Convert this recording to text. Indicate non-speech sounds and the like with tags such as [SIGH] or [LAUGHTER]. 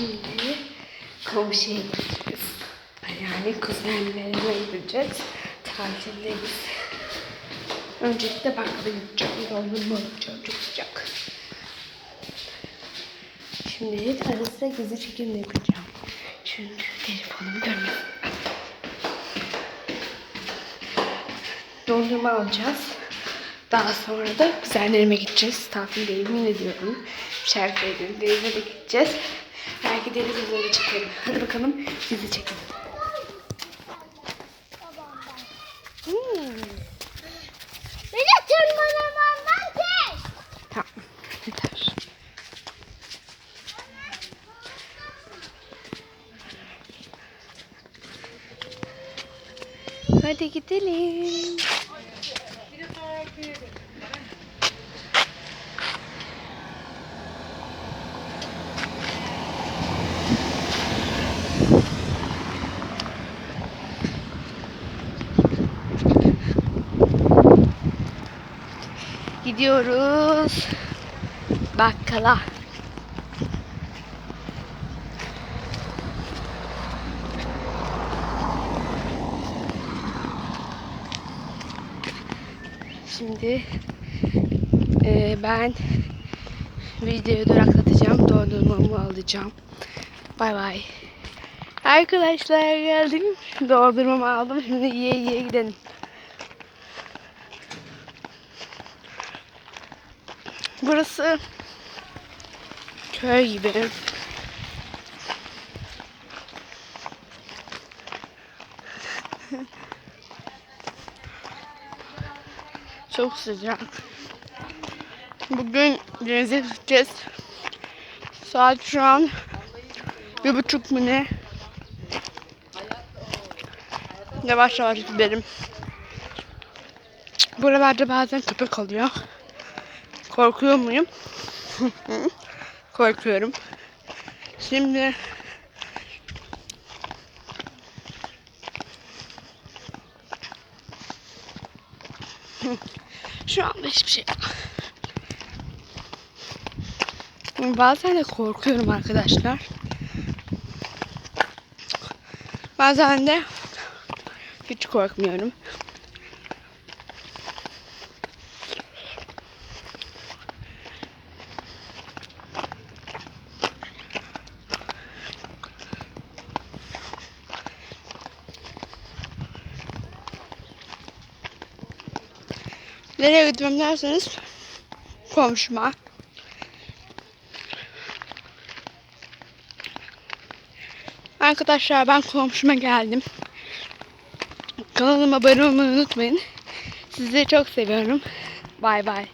Şimdi komşuya gideceğiz. Yani kuzenlerime gideceğiz. Tatildeyiz. Öncelikle bakkala gideceğim. Dondurma alacağım. Çok sıcak. Şimdi ara sıra gizli çekim yapacağım. Çünkü telefonumu görmedim. Dondurma alacağız. Daha sonra da kuzenlerime gideceğiz. Tatilde yemin ediyorum. Şarkı edin. De gideceğiz. Belki deniz yolları çekelim. Hadi bakalım gizli çekim. Hmm. Beni tırmanamamdan kes. Tamam. Yeter. Hadi gidelim. Gidiyoruz. Bakkala. Şimdi e, ben videoyu duraklatacağım. Dondurmamı alacağım. Bay bay. Arkadaşlar geldim. Dondurmamı aldım. [LAUGHS] Şimdi yiye yiye gidelim. Burası köy gibi. [LAUGHS] Çok sıcak. Bugün denize gideceğiz. Saat şu an bir buçuk mu ne? Yavaş yavaş gidelim. Buralarda bazen köpek oluyor. Korkuyor muyum? Korkuyorum. Şimdi şu anda hiçbir şey yok. Bazen de korkuyorum arkadaşlar. Bazen de hiç korkmuyorum. Nereye gitmem derseniz komşuma. Arkadaşlar ben komşuma geldim. Kanalıma abone olmayı unutmayın. Sizi çok seviyorum. Bay bay.